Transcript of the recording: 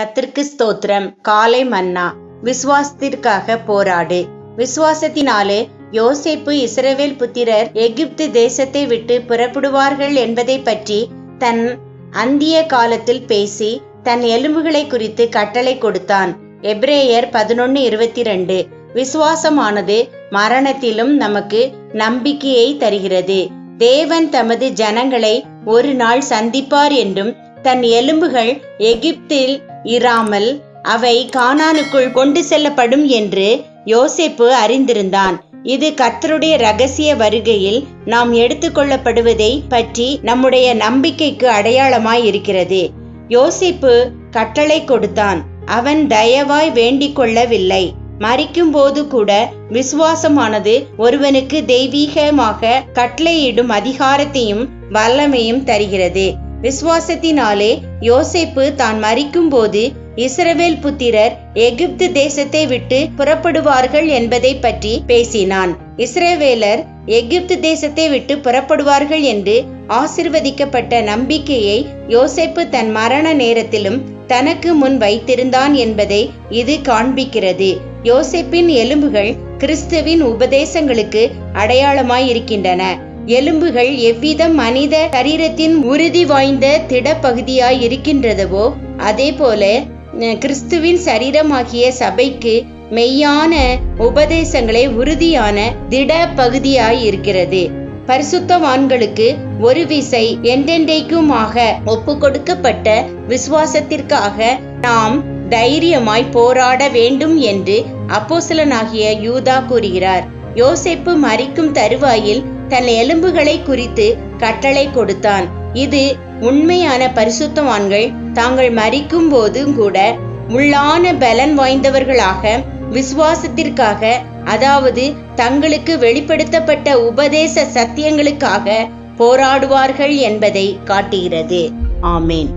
கத்திற்கு ஸ்தோத்திரம். காலை மன்னா விசுவாசத்திற்காக போராடு. விசுவாசத்தினாலே யோசேப்பு இஸ்ரவேல் புத்திரர் எகிப்து தேசத்தை விட்டு புறப்படுவார்கள் என்பதை பற்றி தன் அந்திய காலத்தில் பேசி தன் எலும்புகளை குறித்து கட்டளை கொடுத்தான். எப்ரேயர் பதினொன்னு இருபத்தி ரெண்டு விசுவாசமானது மரணத்திலும் நமக்கு நம்பிக்கையை தருகிறது. தேவன் தமது ஜனங்களை ஒரு நாள் சந்திப்பார் என்றும் தன் எலும்புகள் எகிப்தில் இராமல் அவை கானானுக்குள் கொண்டு செல்லப்படும் என்று யோசேப்பு அறிந்திருந்தான். இது கர்த்தருடைய ரகசிய வருகையில் நாம் எடுத்துக்கொள்ளப்படுவதை பற்றி நம்முடைய நம்பிக்கைக்கு அடையாளமாய் இருக்கிறது. யோசிப்பு கட்டளை கொடுத்தான். அவன் தயவாய் வேண்டிக் கொள்ளவில்லை. மறிக்கும் போது கூட விசுவாசமானது ஒருவனுக்கு தெய்வீகமாக கட்டளையிடும் அதிகாரத்தையும் வல்லமையும் தருகிறது. விசுவாசத்தினாலே யோசேப்பு தான் மறிக்கும் போது இஸ்ரவேல் புத்திரர் எகிப்து தேசத்தை விட்டு புறப்படுவார்கள் என்பதை பற்றி பேசினான். இஸ்ரவேலர் எகிப்து தேசத்தை விட்டு புறப்படுவார்கள் என்று ஆசிர்வதிக்கப்பட்ட நம்பிக்கையை யோசேப்பு தன் மரண நேரத்திலும் தனக்கு முன் வைத்திருந்தான் என்பதை இது காண்பிக்கிறது. யோசேப்பின் எலும்புகள் கிறிஸ்துவின் உபதேசங்களுக்கு அடையாளமாய் இருக்கின்றன எலும்புகள் எவ்விதம் மனித சரீரத்தின் உறுதி வாய்ந்த திட பகுதியாய் இருக்கின்றதவோ அதே போல கிறிஸ்துவின் சரீரமாகிய சபைக்கு மெய்யான உபதேசங்களை உறுதியான திட பகுதியாய் இருக்கிறது பரிசுத்தவான்களுக்கு ஒரு விசை என்றென்றைக்குமாக ஒப்பு கொடுக்கப்பட்ட விசுவாசத்திற்காக நாம் தைரியமாய் போராட வேண்டும் என்று அப்போசலனாகிய யூதா கூறுகிறார். யோசேப்பு மறிக்கும் தருவாயில் தன் எலும்புகளை குறித்து கட்டளை கொடுத்தான். இது உண்மையான பரிசுத்தவான்கள் தாங்கள் மறிக்கும் போதும் கூட உள்ளான பலன் வாய்ந்தவர்களாக விசுவாசத்திற்காக அதாவது தங்களுக்கு வெளிப்படுத்தப்பட்ட உபதேச சத்தியங்களுக்காக போராடுவார்கள் என்பதை காட்டுகிறது. ஆமேன்.